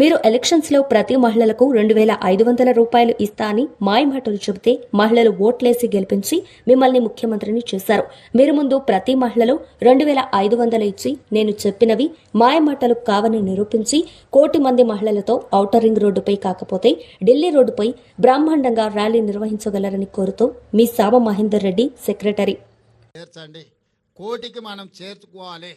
మీరు ఎలక్షన్స్లో ప్రతి మహిళలకు రెండు వేల ఐదు వందల రూపాయలు ఇస్తా అని మాయమాటలు చెబితే మహిళలు ఓట్లేసి గెలిపించి మిమ్మల్ని ముఖ్యమంత్రిని చేశారు. మీరు ముందు ప్రతి మహిళలు రెండు వేల ఐదు వందలు ఇచ్చి నేను చెప్పినవి మాయమాటలు కావని నిరూపించి కోటి మంది మహిళలతో ఔటర్ రింగ్ రోడ్డుపై కాకపోతే ఢిల్లీ రోడ్డుపై బ్రహ్మాండంగా ర్యాలీ నిర్వహించగలరని కోరుతూ మీ సామ మహేందర్ రెడ్డి సెక్రటరీ. కోటికి మనం చేర్చుకోవాలి.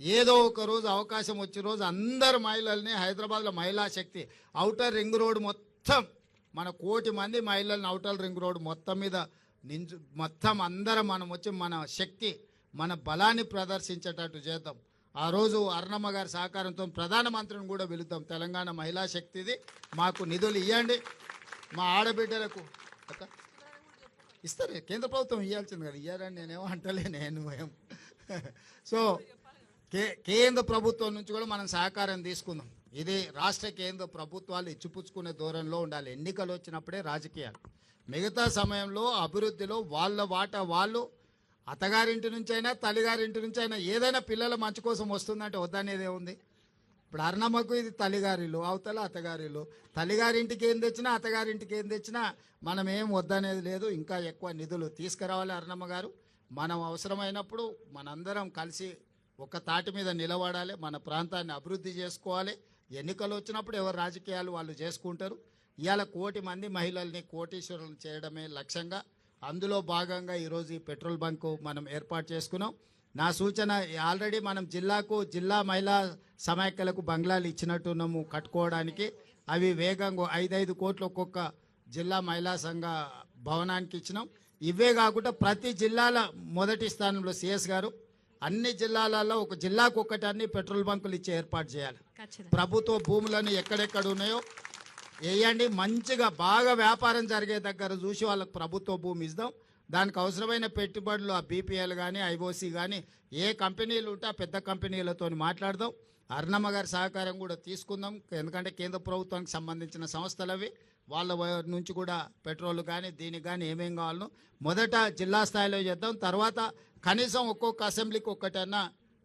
ఏదో ఒక రోజు అవకాశం వచ్చే రోజు అందరు మహిళల్ని హైదరాబాద్లో మహిళా శక్తి అవుటర్ రింగ్ రోడ్ మొత్తం మన కోటి మంది మహిళల్ని ఔటర్ రింగ్ రోడ్ మొత్తం మీద నించు మొత్తం అందరం మనం వచ్చి మన శక్తి మన బలాన్ని ప్రదర్శించేటట్టు చేద్దాం. ఆ రోజు అర్ణమ్మ గారి సహకారంతో ప్రధానమంత్రిని కూడా పిలుద్దాం. తెలంగాణ మహిళా శక్తిది. మాకు నిధులు ఇవ్వండి మా ఆడబిడ్డలకు ఇస్తారే? కేంద్ర ప్రభుత్వం ఇవ్వాల్సింది కదా. ఇయ్యారని నేనేమో అంటలే నేను భయం సో కే కేంద్ర ప్రభుత్వం నుంచి కూడా మనం సహకారం తీసుకుందాం. ఇది రాష్ట్ర కేంద్ర ప్రభుత్వాలు ఇచ్చిపుచ్చుకునే దూరంలో ఉండాలి. ఎన్నికలు వచ్చినప్పుడే రాజకీయాలు. మిగతా సమయంలో అభివృద్ధిలో వాళ్ళ వాటా వాళ్ళు అత్తగారింటి నుంచైనా తల్లిగారింటి నుంచి అయినా ఏదైనా పిల్లల మంచి కోసం వస్తుందంటే వద్దనేదే ఉంది. ఇప్పుడు అర్ణమ్మకు ఇది తల్లిగారిలు అవతల అత్తగారిలు తల్లిగారింటికి ఏం తెచ్చినా అత్తగారింటికి ఏం తెచ్చినా మనం ఏం వద్దనేది లేదు. ఇంకా ఎక్కువ నిధులు తీసుకురావాలి అర్ణమ్మ గారు. మనం అవసరమైనప్పుడు మనందరం కలిసి ఒక తాటి మీద నిలబడాలి మన ప్రాంతాన్ని అభివృద్ధి చేసుకోవాలి. ఎన్నికలు వచ్చినప్పుడు ఎవరు రాజకీయాలు వాళ్ళు చేసుకుంటారు. ఇవాళ కోటి మంది మహిళల్ని కోటీశ్వరులను చేయడమే లక్ష్యంగా అందులో భాగంగా ఈరోజు ఈ పెట్రోల్ బంకు మనం ఏర్పాటు చేసుకున్నాం. నా సూచన ఆల్రెడీ మనం జిల్లాకు జిల్లా మహిళా సమాఖ్యలకు బంగ్లాలు ఇచ్చినట్టున్నాము కట్టుకోవడానికి. అవి వేగంగా ఐదైదు కోట్లు ఒక్కొక్క జిల్లా మహిళా సంఘ భవనానికి ఇచ్చినాం. ఇవే కాకుండా ప్రతి జిల్లాల మొదటి స్థానంలో సిఎస్ గారు అన్ని జిల్లాలలో ఒక జిల్లాకు ఒకటి అన్ని పెట్రోల్ బంకులు ఇచ్చి ఏర్పాటు చేయాలి. ప్రభుత్వ భూములను ఎక్కడెక్కడ ఉన్నాయో వేయండి. మంచిగా బాగా వ్యాపారం జరిగే దగ్గర చూసి వాళ్ళకి ప్రభుత్వ భూమి ఇద్దాం దానికి అవసరమైన పెట్టుబడులు ఆ బీపీఎల్ కానీ ఐఓసి కానీ ఏ కంపెనీలు ఉంటే ఆ పెద్ద కంపెనీలతో మాట్లాడదాం. అర్ణమ్మ గారి సహకారం కూడా తీసుకుందాం. ఎందుకంటే కేంద్ర ప్రభుత్వానికి సంబంధించిన సంస్థలు అవి. వాళ్ళ నుంచి కూడా పెట్రోల్ కానీ దీనికి కానీ ఏమేం కావాలో మొదట జిల్లా స్థాయిలో చేద్దాం. తర్వాత కనీసం ఒక్కొక్క అసెంబ్లీకి ఒక్కటన్నా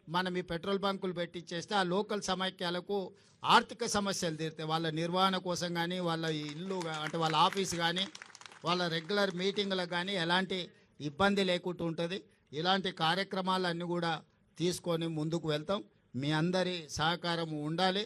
మనం ఈ పెట్రోల్ బంకులు పెట్టించేస్తే ఆ లోకల్ సమైక్యాలకు ఆర్థిక సమస్యలు తీరుతాయి వాళ్ళ నిర్వహణ కోసం కానీ వాళ్ళ ఇల్లు అంటే వాళ్ళ ఆఫీస్ కానీ వాళ్ళ రెగ్యులర్ మీటింగ్లకు కానీ ఎలాంటి ఇబ్బంది లేకుండా ఉంటుంది. ఇలాంటి కార్యక్రమాలన్నీ కూడా తీసుకొని ముందుకు వెళ్తాం. మీ అందరి సహకారం ఉండాలి.